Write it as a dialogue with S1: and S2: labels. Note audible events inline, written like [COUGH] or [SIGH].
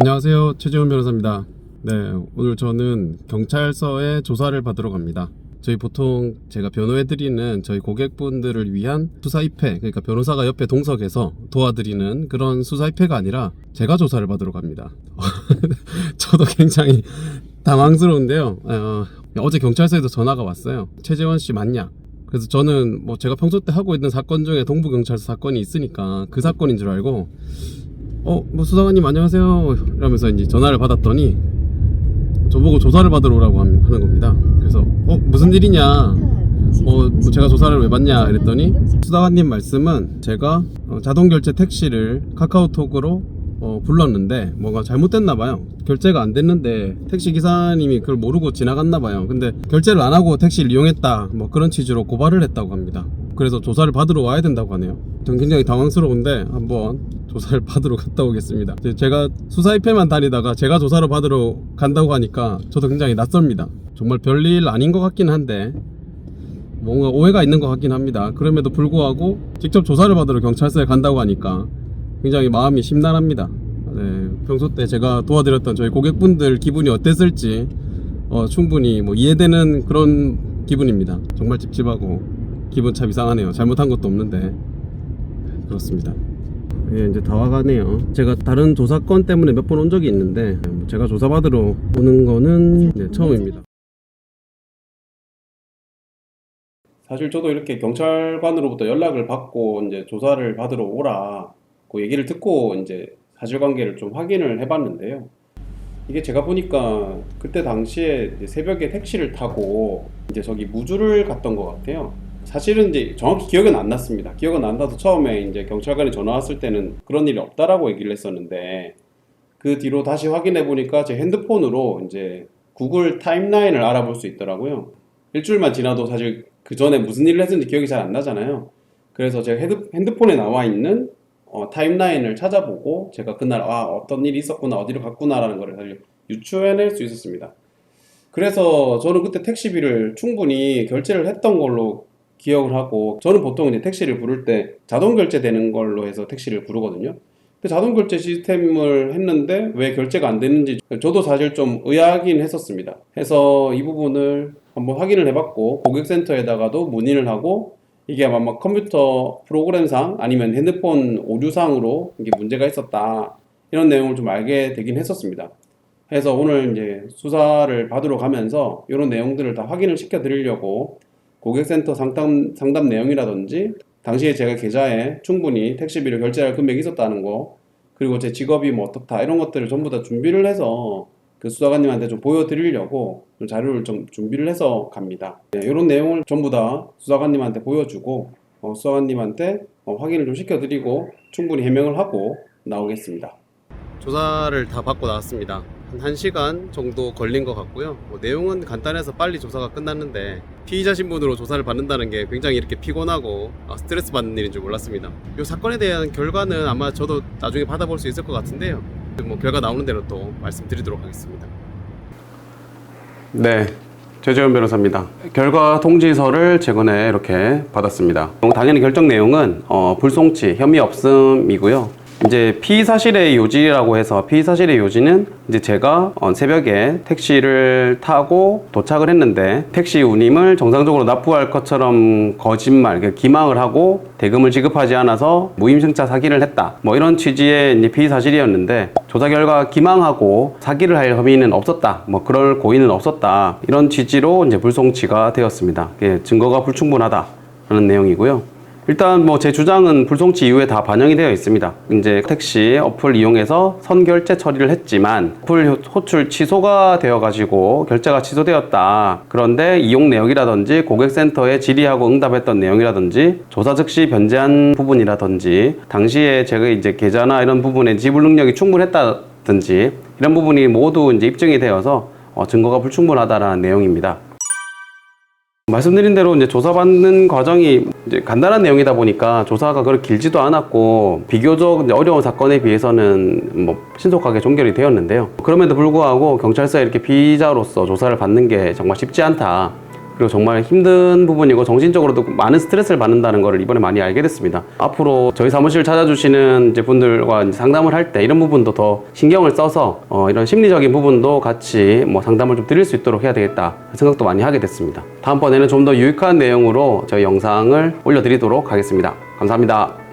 S1: 안녕하세요. 최재훈 변호사입니다. 네, 오늘 저는 경찰서에 조사를 받으러 갑니다. 저희 보통 제가 변호해드리는 저희 고객분들을 위한 수사입회, 그러니까 변호사가 옆에 동석해서 도와드리는 그런 수사입회가 아니라 제가 조사를 받으러 갑니다. [LAUGHS] 저도 굉장히 당황스러운데요. 어, 어제 경찰서에서 전화가 왔어요. 최재원 씨 맞냐? 그래서 저는 뭐 제가 평소 때 하고 있는 사건 중에 동부경찰서 사건이 있으니까 그 사건인 줄 알고 어, 뭐 수사관님 안녕하세요. 이러면서 이제 전화를 받았더니 저보고 조사를 받으러 오라고 함- 하는 겁니다. 그래서 어, 무슨 일이냐? 어, 뭐 제가 조사를 왜 받냐? 이랬더니 수사관님 말씀은 제가 어, 자동 결제 택시를 카카오톡으로 어, 불렀는데 뭐가 잘못됐나 봐요. 결제가 안 됐는데 택시 기사님이 그걸 모르고 지나갔나 봐요. 근데 결제를 안 하고 택시를 이용했다. 뭐 그런 취지로 고발을 했다고 합니다. 그래서 조사를 받으러 와야 된다고 하네요. 전 굉장히 당황스러운데 한번 조사를 [LAUGHS] 받으러 갔다 오겠습니다. 제가 수사입회만 다니다가 제가 조사를 받으러 간다고 하니까 저도 굉장히 낯섭니다. 정말 별일 아닌 것 같긴 한데 뭔가 오해가 있는 것 같긴 합니다. 그럼에도 불구하고 직접 조사를 받으러 경찰서에 간다고 하니까 굉장히 마음이 심란합니다. 네, 평소 때 제가 도와드렸던 저희 고객분들 기분이 어땠을지 어, 충분히 뭐 이해되는 그런 기분입니다. 정말 찝찝하고 기분 참 이상하네요. 잘못한 것도 없는데 그렇습니다. 예, 이제 다 와가네요. 제가 다른 조사 건 때문에 몇 번 온 적이 있는데 뭐 제가 조사받으러 오는 거는 네, 처음입니다. 사실 저도 이렇게 경찰관으로부터 연락을 받고 이제 조사를 받으러 오라 그 얘기를 듣고 이제 사실관계를 좀 확인을 해봤는데요. 이게 제가 보니까 그때 당시에 새벽에 택시를 타고 이제 저기 무주를 갔던 것 같아요. 사실은 이제 정확히 기억은 안 났습니다. 기억은 안 나도 처음에 이제 경찰관이 전화 왔을 때는 그런 일이 없다라고 얘기를 했었는데 그 뒤로 다시 확인해 보니까 제 핸드폰으로 이제 구글 타임라인을 알아볼 수 있더라고요. 일주일만 지나도 사실 그 전에 무슨 일을 했는지 기억이 잘 안 나잖아요. 그래서 제가 핸드폰에 나와 있는 어, 타임라인을 찾아보고 제가 그날 아 어떤 일이 있었구나 어디로 갔구나라는 걸 사실 유추해낼 수 있었습니다. 그래서 저는 그때 택시비를 충분히 결제를 했던 걸로 기억을 하고 저는 보통 이제 택시를 부를 때 자동 결제되는 걸로 해서 택시를 부르거든요. 근데 자동 결제 시스템을 했는데 왜 결제가 안 됐는지 저도 사실 좀 의아하긴 했었습니다. 해서 이 부분을 한번 확인을 해봤고 고객센터에다가도 문의를 하고 이게 아마 컴퓨터 프로그램상 아니면 핸드폰 오류상으로 이게 문제가 있었다 이런 내용을 좀 알게 되긴 했었습니다. 해서 오늘 이제 수사를 받으러 가면서 이런 내용들을 다 확인을 시켜 드리려고 고객센터 상담, 상담 내용이라든지 당시에 제가 계좌에 충분히 택시비를 결제할 금액이 있었다는 거 그리고 제 직업이 뭐 어떻다 이런 것들을 전부 다 준비를 해서 그 수사관님한테 좀 보여드리려고 좀 자료를 좀 준비를 해서 갑니다. 네, 이런 내용을 전부 다 수사관님한테 보여주고 어, 수사관님한테 어, 확인을 좀 시켜드리고 충분히 해명을 하고 나오겠습니다. 조사를 다 받고 나왔습니다. 한 1시간 정도 걸린 것 같고요. 뭐 내용은 간단해서 빨리 조사가 끝났는데 피의자 신분으로 조사를 받는다는 게 굉장히 이렇게 피곤하고 아, 스트레스 받는 일인 줄 몰랐습니다. 이 사건에 대한 결과는 아마 저도 나중에 받아볼 수 있을 것 같은데요. 뭐 결과 나오는 대로 또 말씀드리도록 하겠습니다. 네, 최재현 변호사입니다. 결과 통지서를 최근에 이렇게 받았습니다. 당연히 결정 내용은 어, 불송치, 혐의 없음이고요. 이제 피의 사실의 요지라고 해서 피의 사실의 요지는 이제 제가 어, 새벽에 택시를 타고 도착을 했는데 택시 운임을 정상적으로 납부할 것처럼 거짓말, 그러니까 기망을 하고 대금을 지급하지 않아서 무임승차 사기를 했다. 뭐 이런 취지의 이제 피의 사실이었는데 조사 결과 기망하고 사기를 할 혐의는 없었다. 뭐 그럴 고의는 없었다. 이런 취지로 이제 불송치가 되었습니다. 예, 증거가 불충분하다라는 내용이고요. 일단 뭐 제 주장은 불송치 이후에 다 반영이 되어 있습니다. 이제 택시 어플 이용해서 선결제 처리를 했지만 어플 호출 취소가 되어 가지고 결제가 취소되었다. 그런데 이용 내역이라든지 고객센터에 질의하고 응답했던 내용이라든지 조사 즉시 변제한 부분이라든지 당시에 제가 이제 계좌나 이런 부분에 지불 능력이 충분했다든지 이런 부분이 모두 이제 입증이 되어서 어, 증거가 불충분하다라는 내용입니다. 말씀드린 대로 이제 조사받는 과정이 이제 간단한 내용이다 보니까 조사가 그렇게 길지도 않았고 비교적 어려운 사건에 비해서는 뭐 신속하게 종결이 되었는데요. 그럼에도 불구하고 경찰서에 이렇게 피의자로서 조사를 받는 게 정말 쉽지 않다. 그리고 정말 힘든 부분이고 정신적으로도 많은 스트레스를 받는다는 것을 이번에 많이 알게 됐습니다. 앞으로 저희 사무실 찾아주시는 이제 분들과 이제 상담을 할 때 이런 부분도 더 신경을 써서 어, 이런 심리적인 부분도 같이 뭐 상담을 좀 드릴 수 있도록 해야 되겠다 생각도 많이 하게 됐습니다. 다음번에는 좀 더 유익한 내용으로 저희 영상을 올려드리도록 하겠습니다. 감사합니다.